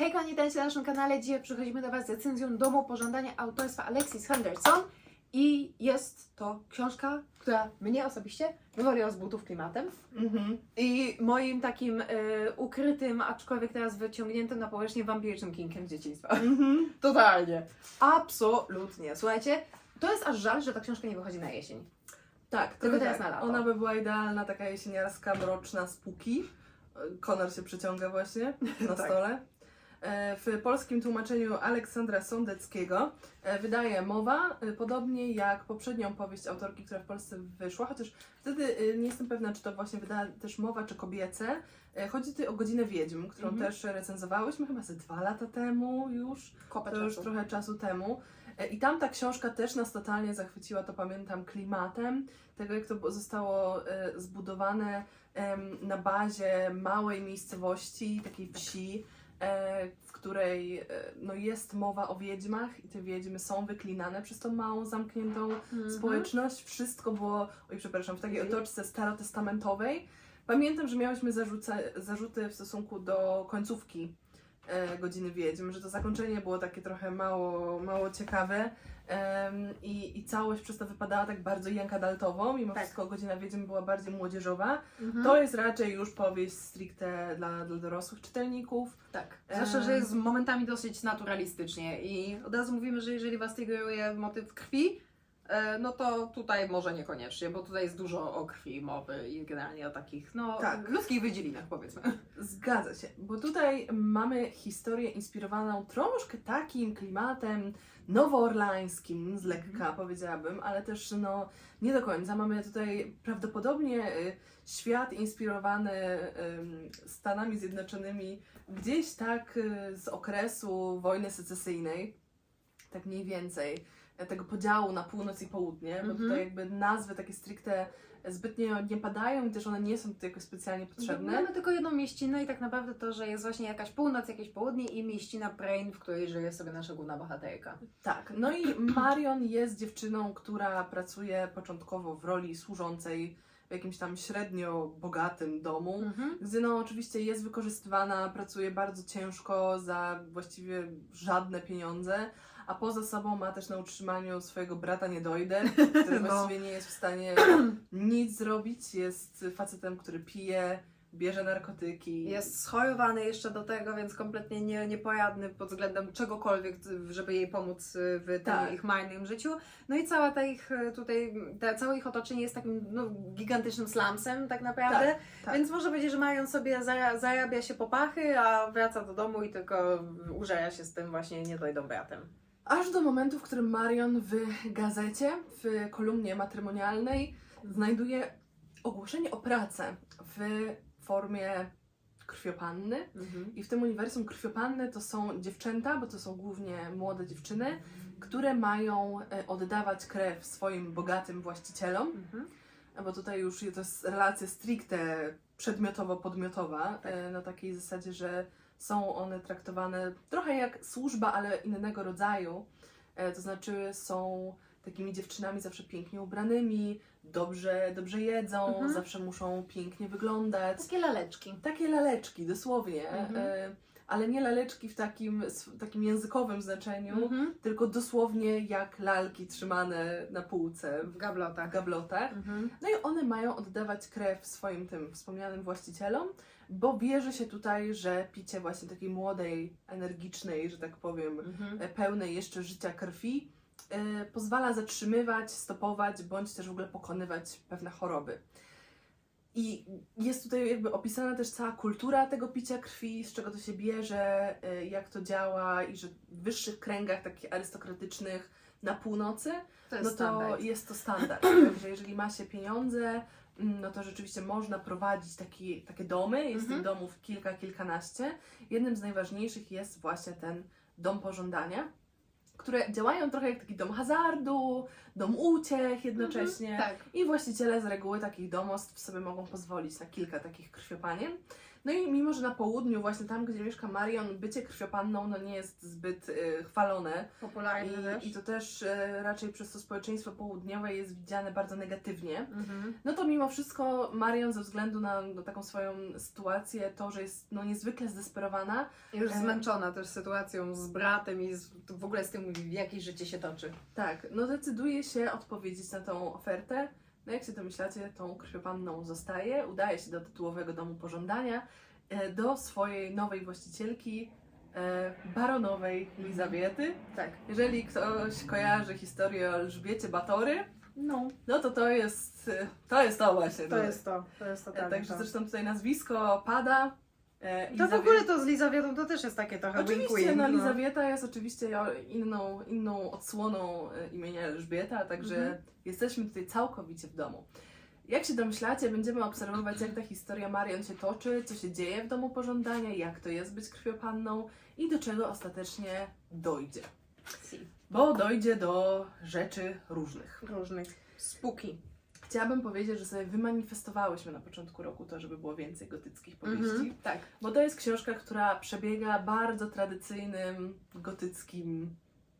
Hej kochani, witajcie na naszym kanale. Dzisiaj przychodzimy do Was z recenzją Domu Pożądania autorstwa Alexis Henderson. I jest to książka, która mnie osobiście wywaliła z butów klimatem. Mhm. I moim takim y, ukrytym, aczkolwiek teraz wyciągniętym na powierzchnię wampirycznym kinkiem z dzieciństwa. Mhm. Totalnie. Absolutnie. Słuchajcie, to jest aż żal, że ta książka nie wychodzi na jesień. Tak, Tylko trochę teraz tak. na lato. Ona by była idealna, taka jesieniarska, mroczna, spooky. Konor się przyciąga właśnie na Tak. stole. E, W polskim tłumaczeniu Aleksandra Sądeckiego e, wydaje mowa, e, podobnie jak poprzednią powieść autorki, która w Polsce wyszła, chociaż wtedy nie jestem pewna, czy to właśnie wydała też mowa, czy kobiece. Chodzi tutaj o Godzinę Wiedźm, którą Mhm. też recenzowałyśmy chyba ze dwa lata temu już. Kopę To już czasu. trochę czasu temu. I tam ta książka też nas totalnie zachwyciła, to pamiętam, klimatem tego, jak to zostało zbudowane na bazie małej miejscowości, takiej wsi, w której e, no, jest mowa o wiedźmach i te wiedźmy są wyklinane przez tą małą, zamkniętą Mhm. społeczność. Wszystko było, oj przepraszam, w takiej Mhm. otoczce starotestamentowej. Pamiętam, że miałyśmy zarzuty w stosunku do końcówki e, Godziny Wiedźm, że to zakończenie było takie trochę mało, mało ciekawe em, i, i całość przez to wypadała tak bardzo jankadaltowo, mimo Tak. wszystko Godzina Wiedźm była bardziej młodzieżowa. Mhm. To jest raczej już powieść stricte dla, dla dorosłych czytelników. Tak. Zwłaszcza, Em. że jest momentami dosyć naturalistycznie i od razu mówimy, że jeżeli Was triggeruje motyw krwi, e, no to tutaj może niekoniecznie, bo tutaj jest dużo o krwi mowy i generalnie o takich, no, Tak. ludzkich wydzielinach powiedzmy. Zgadza się, bo tutaj mamy historię inspirowaną troszkę takim klimatem nowoorlańskim z lekka powiedziałabym, ale też no nie do końca. Mamy tutaj prawdopodobnie y, świat inspirowany Stanami Zjednoczonymi gdzieś tak y, z okresu wojny secesyjnej, tak mniej więcej, tego podziału na północ i południe, bo Mhm. tutaj jakby nazwy takie stricte zbytnio nie padają i też one nie są tutaj jakoś specjalnie potrzebne. Mamy tylko jedną mieścinę i tak naprawdę to, że jest właśnie jakaś północ, jakieś południe i mieścina Brain, w której żyje sobie nasza główna bohaterka. Tak, no i Marion jest dziewczyną, która pracuje początkowo w roli służącej w jakimś tam średnio bogatym domu, Mhm. gdzie no oczywiście jest wykorzystywana, pracuje bardzo ciężko za właściwie żadne pieniądze, a poza sobą ma też na utrzymaniu swojego brata niedojdę, który No. właściwie nie jest w stanie nic zrobić, jest facetem, który pije, bierze narkotyki. Jest schorowany jeszcze do tego, więc kompletnie nie, niepojadny pod względem czegokolwiek, żeby jej pomóc w tym Tak. ich marnym życiu. No i cała ta ich e, tutaj, ta, całe ich otoczenie jest takim no, gigantycznym slumsem tak naprawdę. tak. Więc może powiedzieć, że Marion sobie zara, zarabia się popachy, a wraca do domu i tylko użera się z tym właśnie niedojdą bratem. Aż do momentu, w którym Marion w gazecie, w kolumnie matrymonialnej znajduje ogłoszenie o pracę w formie krwiopanny. I w tym uniwersum krwiopanny to są dziewczęta, bo to są głównie młode dziewczyny, które mają e, oddawać krew swoim bogatym właścicielom, Mhm. bo tutaj już to jest relacja stricte przedmiotowo-podmiotowa, Tak. e, na takiej zasadzie, że są one traktowane trochę jak służba, ale innego rodzaju. E, To znaczy są takimi dziewczynami zawsze pięknie ubranymi, dobrze, dobrze jedzą, Mhm. zawsze muszą pięknie wyglądać. Takie laleczki. Takie laleczki, dosłownie. Mhm. E, ale nie laleczki w takim, takim językowym znaczeniu, Mhm. tylko dosłownie jak lalki trzymane na półce W w gablotach. gablotach. Mhm. No i one mają oddawać krew swoim tym wspomnianym właścicielom, bo wierzy się tutaj, że picie właśnie takiej młodej, energicznej, że tak powiem, Mhm. e, pełnej jeszcze życia krwi e, pozwala zatrzymywać, stopować bądź też w ogóle pokonywać pewne choroby. I jest tutaj jakby opisana też cała kultura tego picia krwi, z czego to się bierze, e, jak to działa i że w wyższych kręgach takich arystokratycznych na północy To no to standard. jest to standard. Także jeżeli ma się pieniądze, no to rzeczywiście można prowadzić taki, takie domy. Jest Mhm. tych domów kilka, kilkanaście. Jednym z najważniejszych jest właśnie ten dom pożądania, które działają trochę jak taki dom hazardu, dom uciech jednocześnie. Tak. I właściciele z reguły takich domostw sobie mogą pozwolić na kilka takich krwiopanien. No i mimo, że na południu, właśnie tam, gdzie mieszka Marion, bycie krwiopanną no nie jest zbyt y, chwalone. Popularny I, też. I to też y, raczej przez to społeczeństwo południowe jest widziane bardzo negatywnie. Mhm. No to mimo wszystko Marion ze względu na, na taką swoją sytuację, to, że jest no, niezwykle zdesperowana, Już E. zmęczona też sytuacją z bratem i z, w ogóle z tym, w jakie życie się toczy. tak, no decyduje się odpowiedzieć na tą ofertę. No jak się domyślacie, tą krwiopanną zostaje, udaje się do tytułowego domu pożądania, e, do swojej nowej właścicielki, e, baronowej Lizabiety. Tak. Jeżeli ktoś kojarzy historię o Elżbiecie Batory, No, no to to jest e, to, jest to właśnie. to no. jest to. To jest totalnie Także to. zresztą tutaj nazwisko pada. E, To w Lizawie- ogóle to z Lizawietą to też jest takie trochę Oczywiście, wink-wink, no Lizawieta jest oczywiście inną, inną odsłoną e, imienia Elżbieta, także Mhm. jesteśmy tutaj całkowicie w domu. Jak się domyślacie, będziemy obserwować, jak ta historia Marion się toczy, co się dzieje w domu pożądania, jak to jest być krwiopanną i do czego ostatecznie dojdzie. Si. Bo dojdzie do rzeczy różnych. Różnych. Spuki. Chciałabym powiedzieć, że sobie wymanifestowałyśmy na początku roku to, żeby było więcej gotyckich powieści. Mhm. Tak. Bo to jest książka, która przebiega bardzo tradycyjnym, gotyckim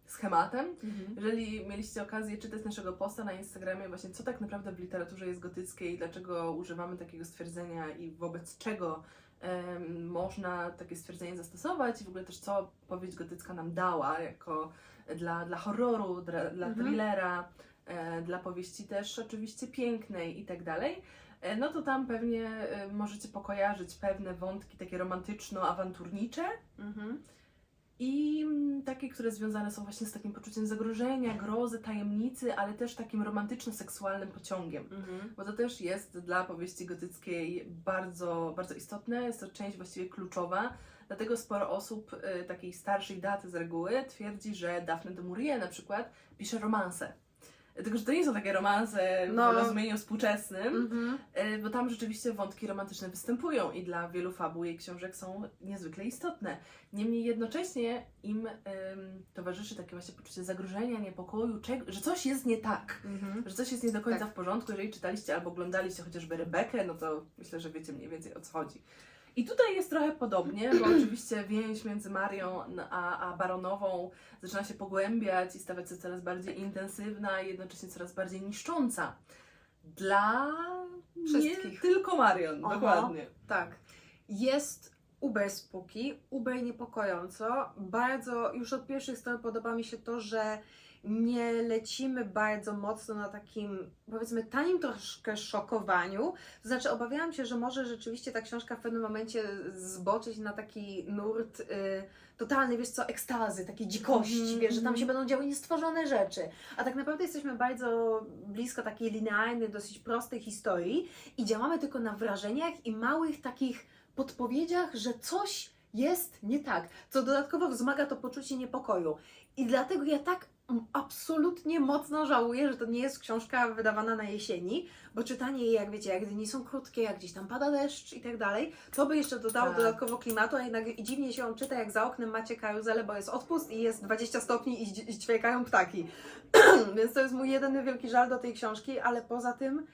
schematem. Mhm. Jeżeli mieliście okazję czytać naszego posta na Instagramie, właśnie co tak naprawdę w literaturze jest gotyckie i dlaczego używamy takiego stwierdzenia i wobec czego em, można takie stwierdzenie zastosować i w ogóle też co powieść gotycka nam dała jako dla, dla horroru, dla, dla Mhm. thrillera, dla powieści też oczywiście pięknej i tak dalej. E, No to tam pewnie e, możecie pokojarzyć pewne wątki takie romantyczno-awanturnicze, Mhm. i mm, takie, które związane są właśnie z takim poczuciem zagrożenia, grozy, tajemnicy, ale też takim romantyczno-seksualnym pociągiem. Mhm. Bo to też jest dla powieści gotyckiej bardzo, bardzo istotne, jest to część właściwie kluczowa. Dlatego sporo osób takiej starszej daty z reguły twierdzi, że Daphne de Maurier na przykład pisze romanse. Tylko, że to nie są takie romanse No. w rozumieniu współczesnym, Mhm. E, Bo tam rzeczywiście wątki romantyczne występują i dla wielu fabuł jej książek są niezwykle istotne. Niemniej jednocześnie im em, towarzyszy takie właśnie poczucie zagrożenia, niepokoju, że coś jest nie tak, Mhm. że coś jest nie do końca Tak. w porządku. Jeżeli czytaliście albo oglądaliście chociażby Rebekę, no to myślę, że wiecie mniej więcej o co chodzi. I tutaj jest trochę podobnie, bo oczywiście więź między Marią a, a Baronową zaczyna się pogłębiać i stawać się coraz bardziej intensywna i jednocześnie coraz bardziej niszcząca. Dla nie Wszystkich. tylko Marion, Aha. dokładnie. Tak. Jest uber spooky, uber niepokojąco. Bardzo, już od pierwszych stron podoba mi się to, że nie lecimy bardzo mocno na takim, powiedzmy, tanim troszkę szokowaniu. To znaczy, obawiałam się, że może rzeczywiście ta książka w pewnym momencie zboczyć na taki nurt y, totalny, wiesz co, ekstazy, takiej dzikości, Mhm, wiesz, że tam mhm. się będą działy niestworzone rzeczy. A tak naprawdę jesteśmy bardzo blisko takiej linearnej, dosyć prostej historii i działamy tylko na wrażeniach i małych takich podpowiedziach, że coś jest nie tak, co dodatkowo wzmaga to poczucie niepokoju. I dlatego ja tak mm, absolutnie mocno żałuję, że to nie jest książka wydawana na jesieni, bo czytanie jej, jak wiecie, jak dni są krótkie, jak gdzieś tam pada deszcz i tak dalej, to by jeszcze dodało Tak. dodatkowo klimatu, a jednak dziwnie się on czyta, jak za oknem macie karuzelę, bo jest odpust i jest 20 stopni i i ćwiekają ptaki. Więc to jest mój jedyny wielki żal do tej książki, ale poza tym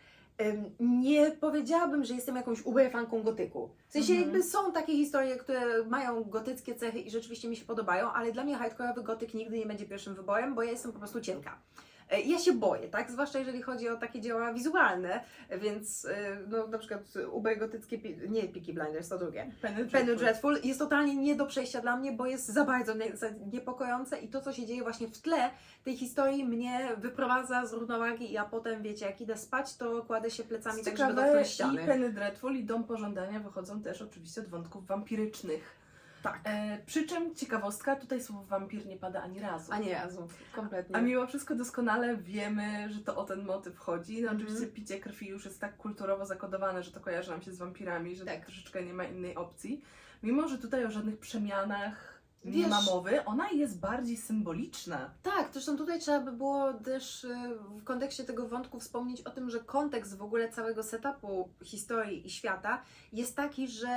nie powiedziałabym, że jestem jakąś uberfanką gotyku. W sensie Mhm. jakby są takie historie, które mają gotyckie cechy i rzeczywiście mi się podobają, ale dla mnie hardkorowy gotyk nigdy nie będzie pierwszym wyborem, bo ja jestem po prostu cienka. E, Ja się boję, tak? Zwłaszcza jeżeli chodzi o takie dzieła wizualne, więc e, no, na przykład uber gotyckie, pi- nie Peaky Blinders, to drugie. Penny Penny Dreadful jest totalnie nie do przejścia dla mnie, bo jest za bardzo niepokojące i to, co się dzieje właśnie w tle tej historii mnie wyprowadza z równowagi i a potem, wiecie, jak idę spać, to kładę się plecami tak, żeby dotknąć i ściany. Penny Dreadful i Dom Pożądania wychodzą też oczywiście od wątków wampirycznych. Tak. E, przy czym ciekawostka, tutaj słowo wampir nie pada ani razu. A nie, Jezu, kompletnie. A mimo wszystko doskonale wiemy, że to o ten motyw chodzi. No Mhm. oczywiście picie krwi już jest tak kulturowo zakodowane, że to kojarzy nam się z wampirami, że Tak. troszeczkę nie ma innej opcji. Mimo, że tutaj o żadnych przemianach nie ma mowy, ona jest bardziej symboliczna. Tak, zresztą tutaj trzeba by było też y, w kontekście tego wątku wspomnieć o tym, że kontekst w ogóle całego setupu historii i świata jest taki, że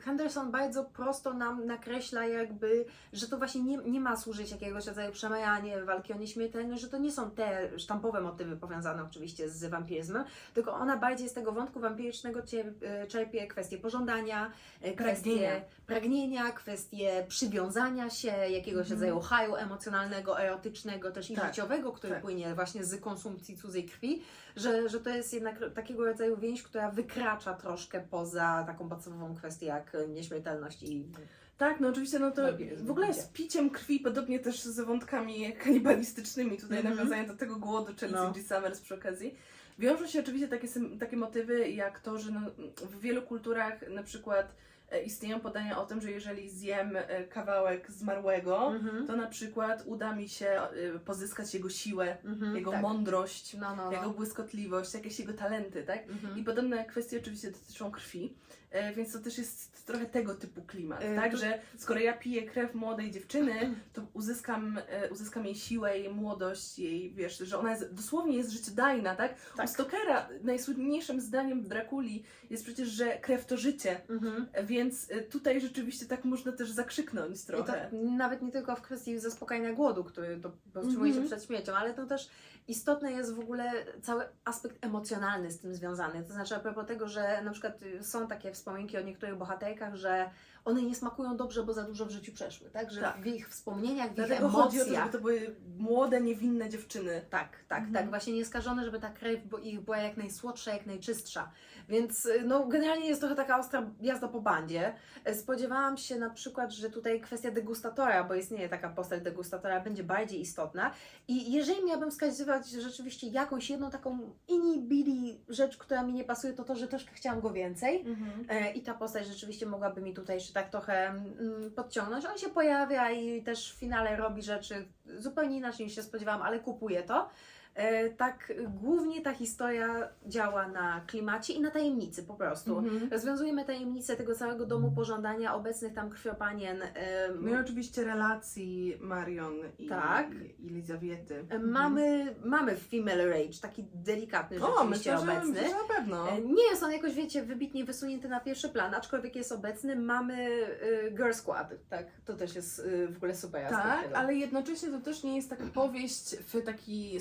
Henderson bardzo prosto nam nakreśla jakby, że to właśnie nie, nie ma służyć jakiegoś rodzaju przemajanie, walki o nieśmiertelność, że to nie są te sztampowe motywy powiązane oczywiście z wampiryzmem, tylko ona bardziej z tego wątku wampirycznego e, czerpie kwestie pożądania, e, kwestie Pragnienia. pragnienia, kwestie przywiązania się, jakiegoś Mhm. rodzaju haju emocjonalnego, erotycznego też i Tak, życiowego, który tak. płynie właśnie z konsumpcji cudzej krwi, że, że to jest jednak takiego rodzaju więź, która wykracza troszkę poza taką podstawową kwestię jak nieśmiertelność i Tak, no oczywiście, no to w ogóle z piciem krwi, podobnie też z wątkami kanibalistycznymi, tutaj Mhm. nawiązanie do tego głodu Chelsea No. G. Summers przy okazji. Wiążą się oczywiście takie, takie motywy, jak to, że no, w wielu kulturach na przykład istnieją podania o tym, że jeżeli zjem e, kawałek zmarłego, Mhm. to na przykład uda mi się e, pozyskać jego siłę, Mhm, jego tak. mądrość, no, no, jego no. błyskotliwość, jakieś jego talenty, tak? Mhm. I podobne kwestie oczywiście dotyczą krwi, e, więc to też jest trochę tego typu klimat, E, tak? to- Że skoro ja piję krew młodej dziewczyny, to uzyskam, e, uzyskam jej siłę, jej młodość, jej, wiesz, że ona jest, dosłownie jest życiodajna, tak? Tak. U Stokera najsłynniejszym zdaniem w Drakuli jest przecież, że krew to życie, Mhm. e, więc tutaj rzeczywiście tak można też zakrzyknąć trochę. to nawet nie tylko w kwestii zaspokajania głodu, który to powstrzymuje Mhm. się przed śmiercią, ale to też istotny jest w ogóle cały aspekt emocjonalny z tym związany. To znaczy a propos tego, że na przykład są takie wspominki o niektórych bohaterkach, że one nie smakują dobrze, bo za dużo w życiu przeszły, tak? Że Tak. w ich wspomnieniach, w ich Dlatego chodzi o to, emocjach... żeby to były młode, niewinne dziewczyny. Tak, tak, Mhm. tak. Właśnie nieskażone, żeby ta krew ich była jak najsłodsza, jak najczystsza. Więc y, no, generalnie jest trochę taka ostra jazda po bandzie. E, Spodziewałam się na przykład, że tutaj kwestia degustatora, bo istnieje taka postać degustatora, będzie bardziej istotna. I jeżeli miałabym wskazywać rzeczywiście jakąś jedną taką inibili rzecz, która mi nie pasuje, to to, że troszkę chciałam go więcej. E, I ta postać rzeczywiście mogłaby mi tutaj jeszcze tak trochę mm, podciągnąć. On się pojawia i też w finale robi rzeczy zupełnie inaczej niż się spodziewałam, ale kupuję to. E, Tak, głównie ta historia działa na klimacie i na tajemnicy po prostu. Mhm. Rozwiązujemy tajemnicę tego całego domu pożądania, obecnych tam krwiopanien. No i oczywiście relacji Marion i, Tak. i em, Mamy, mamy female rage, taki delikatny O, rzeczywiście myślę, że, obecny. myślę, na pewno. E, Nie jest on jakoś, wiecie, wybitnie wysunięty na pierwszy plan, aczkolwiek jest obecny. Mamy Girl Squad, tak? To też jest w ogóle super aspekt Tak, ale jednocześnie to też nie jest taka powieść w taki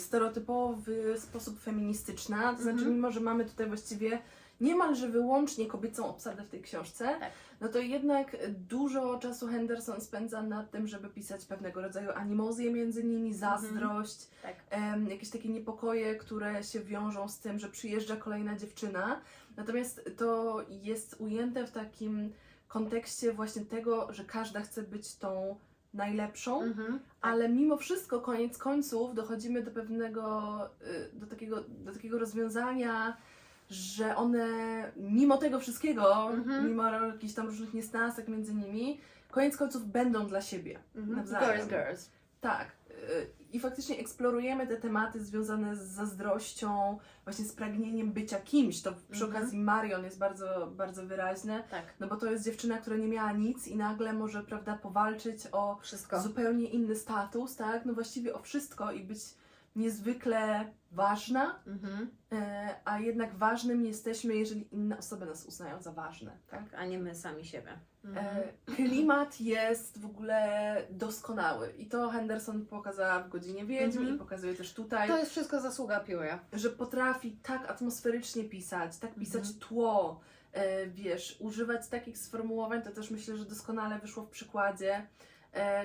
stereotypowy sposób feministyczna. To znaczy, Mhm. mimo że mamy tutaj właściwie niemalże wyłącznie kobiecą obsadę w tej książce, Tak. no to jednak dużo czasu Henderson spędza nad tym, żeby pisać pewnego rodzaju animozje między nimi, zazdrość, Tak. em, jakieś takie niepokoje, które się wiążą z tym, że przyjeżdża kolejna dziewczyna. Natomiast to jest ujęte w takim kontekście właśnie tego, że każda chce być tą najlepszą, Mhm. ale mimo wszystko, koniec końców, dochodzimy do pewnego, y, do takiego, do takiego rozwiązania, że one, mimo tego wszystkiego, Mhm. mimo jakichś tam różnych niesnasek między nimi, koniec końców będą dla siebie. Mhm. Nawzajem. Girls, girls. Tak. Y, I faktycznie eksplorujemy te tematy związane z zazdrością, właśnie z pragnieniem bycia kimś. To przy Mhm. okazji Marion jest bardzo, bardzo wyraźne, Tak. no bo to jest dziewczyna, która nie miała nic i nagle może, prawda, powalczyć o Wszystko. zupełnie inny status, tak? No właściwie o wszystko i być niezwykle ważna, Mhm. e, a jednak ważnym jesteśmy, jeżeli inne osoby nas uznają za ważne, tak? A nie my sami siebie. Mhm. E, klimat jest w ogóle doskonały i to Henderson pokazała w Godzinie Wiedźm Mhm. i pokazuje też tutaj, To jest wszystko zasługa pióra. że potrafi tak atmosferycznie pisać, tak pisać Mhm. tło, e, wiesz, używać takich sformułowań, to też myślę, że doskonale wyszło w przykładzie,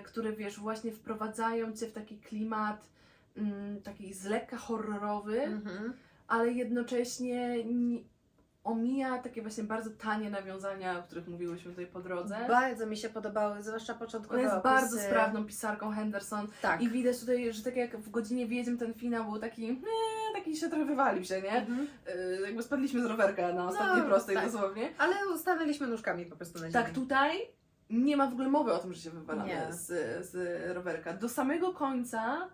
które wiesz, właśnie wprowadzają cię w taki klimat mm, taki z lekka horrorowy, Mhm. ale jednocześnie ni- omija takie właśnie bardzo tanie nawiązania, o których mówiłyśmy tutaj po drodze. Bardzo mi się podobały, zwłaszcza początkowe Ona jest opisy. bardzo sprawną pisarką Henderson Tak. i widać tutaj, że tak jak w Godzinie Wiedźm ten finał był taki, ee, taki się trochę wywalił się, nie? Mhm. Yy, jakby spadliśmy z rowerka na ostatniej No, prostej tak. dosłownie. Ale ustawiliśmy nóżkami po prostu na ziemi. Tak, tutaj nie ma w ogóle mowy o tym, że się wywalamy Nie. z, z rowerka. Do samego końca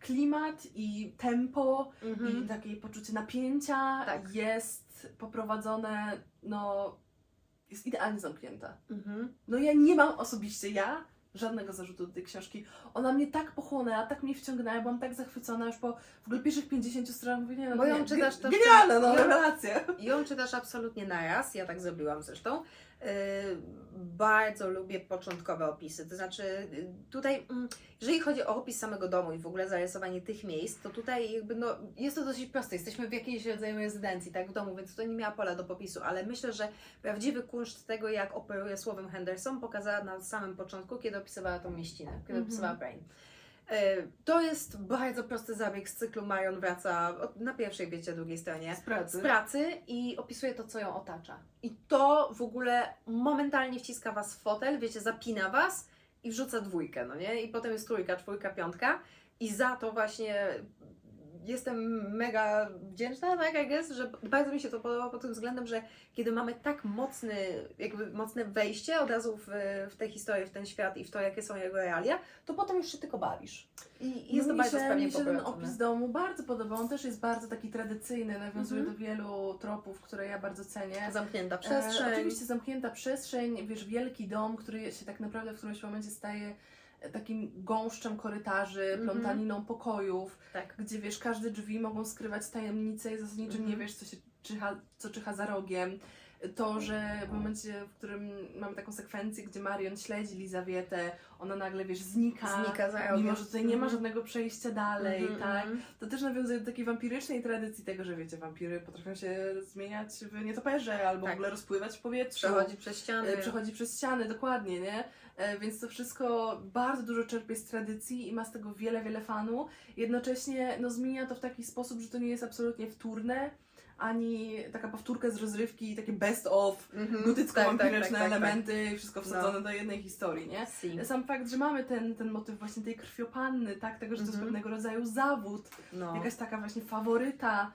klimat i tempo Mhm. i takie poczucie napięcia Tak. jest poprowadzone, no, jest idealnie zamknięta. Mhm. No ja nie mam osobiście, ja, żadnego zarzutu do tej książki. Ona mnie tak pochłonęła, tak mnie wciągnęła, byłam tak zachwycona już po w ogóle pierwszych 50 stronach. Mówię, nie, no, Bo ją nie, czytasz też- Genialne, no, ją- rewelacja. Ją czytasz absolutnie naraz, ja tak zrobiłam zresztą. Bardzo lubię początkowe opisy. To znaczy, y, tutaj, mm, jeżeli chodzi o opis samego domu i w ogóle zarysowanie tych miejsc, to tutaj jakby no, jest to dosyć proste. Jesteśmy w jakiejś rodzaju rezydencji, tak, w domu, więc tutaj nie miała pola do popisu, ale myślę, że prawdziwy kunszt tego, jak operuje słowem Henderson, pokazała na samym początku, kiedy opisywała tą mieścinę, kiedy Mhm. opisywała Brain. E, To jest bardzo prosty zabieg z cyklu Marion wraca na pierwszej, wiecie, drugiej stronie Z pracy. z pracy i opisuje to, co ją otacza. I to w ogóle momentalnie wciska was w fotel, wiecie, zapina was i wrzuca dwójkę, no nie? I potem jest trójka, czwórka, piątka. I za to właśnie jestem mega wdzięczna, tak, I guess, że bardzo mi się to podoba pod tym względem, że kiedy mamy tak mocny, jakby mocne wejście od razu w, w tę historię, w ten świat i w to, jakie są jego realia, to potem już się tylko bawisz. I i jest no, to bardzo się, sprawnie mi się ten opis domu bardzo podobał. On też jest bardzo taki tradycyjny, nawiązuje Mhm. do wielu tropów, które ja bardzo cenię. Zamknięta E, przestrzeń. oczywiście zamknięta przestrzeń, wiesz, wielki dom, który się tak naprawdę w którymś momencie staje e, takim gąszczem korytarzy, Mhm. plątaniną pokojów, Tak. gdzie wiesz, każde drzwi mogą skrywać tajemnice i zasadniczo Mhm. nie wiesz, co się czyha, co czyha za rogiem. To, że w momencie, w którym mamy taką sekwencję, gdzie Marion śledzi Lizawietę, ona nagle, wiesz, znika. Znika za. Mimo, że tutaj nie ma żadnego przejścia dalej, Mhm, tak? mhm. To też nawiązuje do takiej wampirycznej tradycji tego, że wiecie, wampiry potrafią się zmieniać w nietoperze albo Tak. w ogóle rozpływać w powietrzu. Przechodzi przez ściany. E, Przechodzi przez ściany, dokładnie, nie? E, Więc to wszystko bardzo dużo czerpie z tradycji i ma z tego wiele, wiele fanu. Jednocześnie no, zmienia to w taki sposób, że to nie jest absolutnie wtórne, ani taka powtórka z rozrywki, takie best of, Mhm. gotycko-wampiryczne Tak, tak, tak, tak, elementy i wszystko wsadzone No. do jednej historii, nie? Si. Sam fakt, że mamy ten, ten motyw właśnie tej krwiopanny, tak? Tego, że to jest Mhm. pewnego rodzaju zawód, No. jakaś taka właśnie faworyta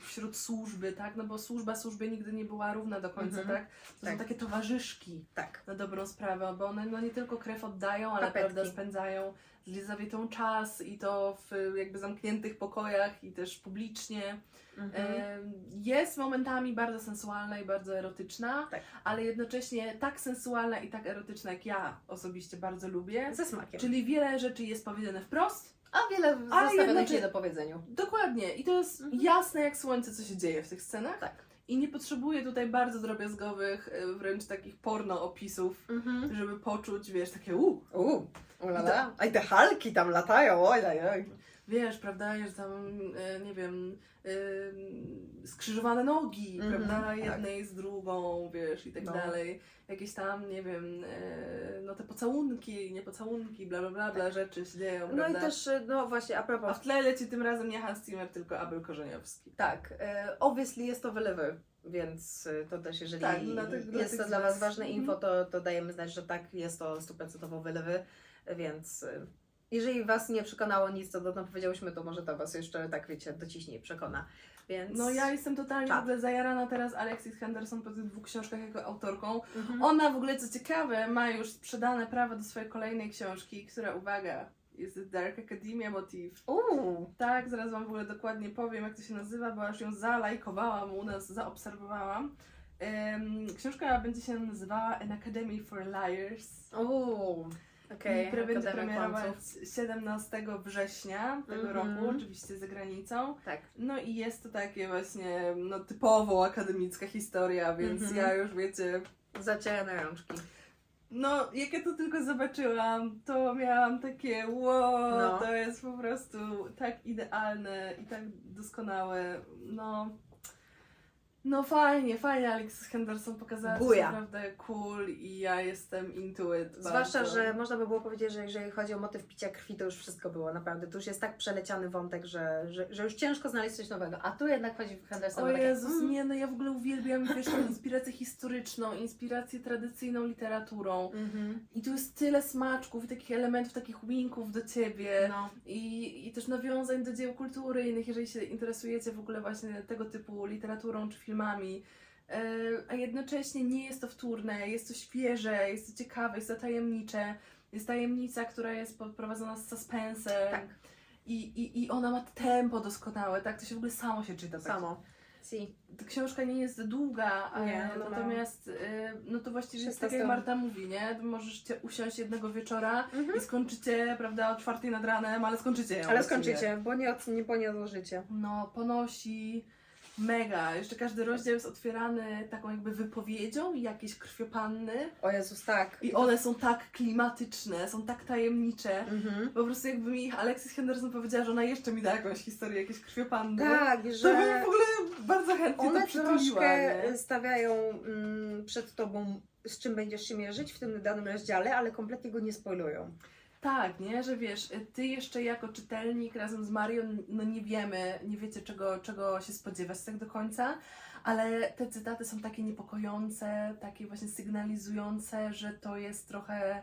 wśród- służby, tak? No bo służba służbie nigdy nie była równa do końca, Mhm. tak? To Tak. są takie towarzyszki Tak. na dobrą sprawę, bo one no nie tylko krew oddają, ale Papetki. prawda, spędzają z Lizawietą czas i to w jakby zamkniętych pokojach i też publicznie. Mhm. Jest momentami bardzo sensualna i bardzo erotyczna, Tak. ale jednocześnie tak sensualna i tak erotyczna, jak ja osobiście bardzo lubię. Ze smakiem. Czyli wiele rzeczy jest powiedziane wprost. A wiele Ale zostawionych nie do powiedzeniu. Dokładnie. I to jest Mhm. jasne jak słońce, co się dzieje w tych scenach. Tak. I nie potrzebuję tutaj bardzo drobiazgowych, e, wręcz takich porno opisów, Mhm. żeby poczuć, wiesz, takie u, Uuu, ulala. Aj, te halki tam latają, oj, oj, oj. Wiesz, prawda, jest tam, e, nie wiem, e, skrzyżowane nogi, Mhm, prawda, tak. jednej z drugą, wiesz, i tak No. dalej. Jakieś tam, nie wiem, e, no te pocałunki, nie pocałunki, bla, bla, bla, bla rzeczy się dzieją, No i też, no właśnie, a A propos, w tle leci tym razem nie Hans Zimmer, tylko Abel Korzeniowski. tak, obviously jest to wylewy, więc to też, jeżeli Tak, dla tych- jest to dla was. Ważne Mhm. info, to, to dajemy znać, że tak, jest to stuprocentowo wylewy, więc jeżeli Was nie przekonało nic, co dotąd powiedziałyśmy, to może to Was jeszcze, tak wiecie, dociśnie i przekona, więc... No ja jestem totalnie Czad. w ogóle zajarana teraz Alexis Henderson po tych dwóch książkach jako autorką. Mhm. Ona w ogóle, co ciekawe, ma już sprzedane prawa do swojej kolejnej książki, która, uwaga, jest Dark Academia Motif. Uuu, Tak, zaraz Wam w ogóle dokładnie powiem, jak to się nazywa, bo aż ją zalajkowałam u nas, zaobserwowałam. Em, książka będzie się nazywała An Academy for Liars. uuu, będzie Akademia premierować Kłamców. 17 września tego Mhm. roku, oczywiście za granicą. Tak. No i jest to takie właśnie no, typowo akademicka historia, więc Mhm. ja już wiecie, Zacierane rączki. no jak ja to tylko zobaczyłam, to miałam takie wow, No. to jest po prostu tak idealne i tak doskonałe, no... No fajnie, fajnie Alexis Henderson pokazała Buja. naprawdę cool i ja jestem into it Zwłaszcza, bardzo. że można by było powiedzieć, że jeżeli chodzi o motyw picia krwi, to już wszystko było naprawdę. To już jest tak przeleciany wątek, że, że, że już ciężko znaleźć coś nowego. A tu jednak chodzi w Henderson O takie, Jezus, mm, nie, no ja w ogóle uwielbiam, wiesz, tą inspirację historyczną, inspirację tradycyjną literaturą. mhm, I tu jest tyle smaczków i takich elementów, takich winków do ciebie. no, I, I też nawiązań do dzieł kultury innych, jeżeli się interesujecie w ogóle właśnie tego typu literaturą czy filmami. E, A jednocześnie nie jest to wtórne, jest to świeże, jest to ciekawe, jest to tajemnicze. Jest tajemnica, która jest poprowadzona z suspensem. tak, I, i, I ona ma tempo doskonałe, tak? To się w ogóle samo się czyta. tak samo. Si. książka nie jest długa, Nie, nie, natomiast y, no to właściwie jest 300 tak jak. Marta mówi, nie? Możesz cię usiąść jednego wieczora Mhm. i skończycie, prawda, o czwartej nad ranem, ale skończycie ją. Ale skończycie, bo nie, bo nie odłożycie. No, ponosi, Mega. Jeszcze każdy rozdział jest otwierany taką jakby wypowiedzią jakiejś krwiopanny. O Jezus, tak. I one są tak klimatyczne, są tak tajemnicze. Mhm. Po prostu jakby mi Alexis Henderson powiedziała, że ona jeszcze mi da jakąś historię, jakieś krwiopanny. Tak, To bym że w ogóle bardzo chętnie one to przytuliła, troszkę nie? stawiają mm, przed tobą, z czym będziesz się mierzyć w tym danym rozdziale, ale kompletnie go nie spoilują. Tak, nie, że wiesz, ty jeszcze jako czytelnik razem z Marion, no nie wiemy, nie wiecie czego, czego się spodziewać tak do końca, ale te cytaty są takie niepokojące, takie właśnie sygnalizujące, że to jest trochę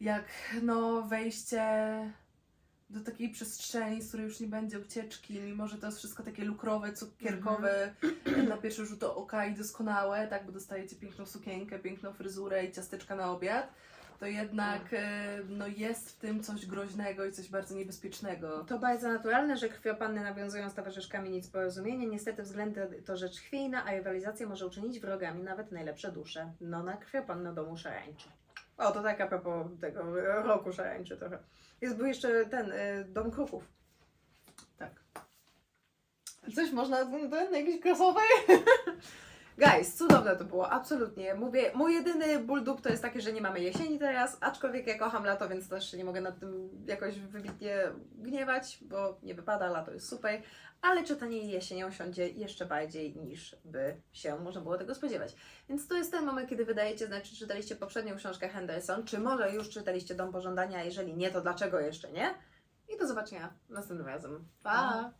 jak no wejście do takiej przestrzeni, z której już nie będzie ucieczki, mimo że to jest wszystko takie lukrowe, cukierkowe, na pierwszy rzut oka i doskonałe, tak, bo dostajecie piękną sukienkę, piękną fryzurę i ciasteczka na obiad, to jednak e, no, jest w tym coś groźnego i coś bardzo niebezpiecznego. To bardzo naturalne, że krwiopanny nawiązują z towarzyszkami nic porozumienia. Niestety względy to rzecz chwiejna, a rywalizacja może uczynić wrogami nawet najlepsze dusze. No na krwiopanny domu szarańczy. O, to tak a propos tego roku szarańczy trochę. Jest był jeszcze ten, y, Dom Kruków. Tak. Coś można, ten, jakiś crossover? Guys, cudowne to było, absolutnie. Mówię, mój jedyny ból dup to jest taki, że nie mamy jesieni teraz, aczkolwiek ja kocham lato, więc też nie mogę nad tym jakoś wybitnie gniewać, bo nie wypada, lato jest super, ale czytanie jesienią siądzie jeszcze bardziej niż by się można było tego spodziewać. Więc to jest ten moment, kiedy wydajecie znać, czy czytaliście poprzednią książkę Henderson, czy może już czytaliście Dom Pożądania, jeżeli nie, to dlaczego jeszcze nie? I do zobaczenia następnym razem. Pa!